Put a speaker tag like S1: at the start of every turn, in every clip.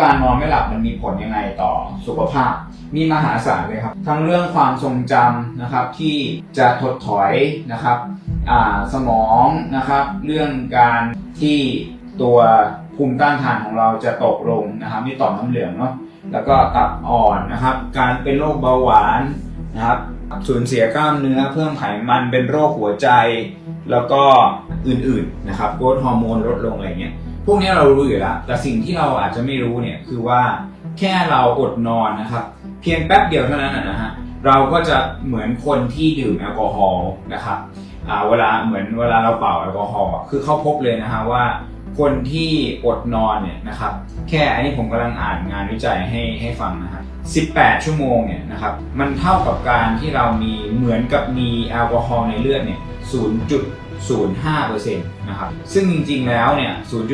S1: การนอนไม่หลับมันมีผลยังไงต่อสุขภาพ มีมหาศาลเลยครับ ทั้งเรื่องความทรงจำนะครับที่จะถดถอยนะครับสมองนะครับ เรื่องการที่ตัวภูมิต้านทานของเราจะตกลงนะครับมีต่อมน้ำเหลืองเนาะแล้วก็ตับอ่อนนะครับ การเป็นโรคเบาหวานนะครับสูญเสียกล้ามเนื้อเพิ่มไขมันเป็นโรคหัวใจ แล้วก็อื่นๆนะครับโกรทฮอร์โมนลดลงอะไรเงี้ย พวกนี้เรารู้อยู่แล้วแต่สิ่งที่เราอาจจะไม่รู้เนี่ยคือว่าแค่เราอดนอนนะครับ เพียงแป๊บเดียวเท่านั้นนะฮะเราก็จะเหมือนคนที่ดื่มแอลกอฮอล์นะครับเวลาเหมือนเวลาเราเป่าแอลกอฮอล์คือเขาพบเลยนะฮะว่าคนที่อดนอนเนี่ยนะครับ แค่อันนี้ผมกำลังอ่านงานวิจัยให้ให้ฟังนะฮะ18 ชั่วโมงเนี่ยนะครับ มันเท่ากับการที่เรามีเหมือนกับมีแอลกอฮอล์ในเลือดเนี่ย 0.05%นะครับซึ่งจริงๆแล้วเนี่ย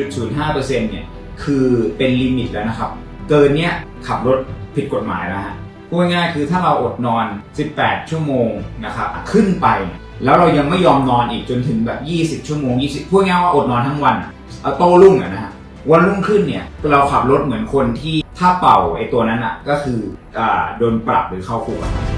S1: 0.05%เนี่ยคือเป็นลิมิตแล้วนะครับ เกินเนี้ยขับรถผิดกฎหมายแล้วฮะพูดง่ายๆคือถ้าเราอดนอน 18 ชั่วโมงนะครับขึ้นไป แล้วเรายังไม่ยอมนอนอีกจนถึงแบบ 20 ชั่วโมง 20 พูดง่ายว่าอดนอนทั้งวันเอาโตรุ่งอะนะฮะวันรุ่งขึ้นเนี่ยเราขับรถเหมือนคนที่ถ้าเป่าไอ้ตัวนั้นอะก็คืออ่าโดนปรับหรือเข้าคุกอะ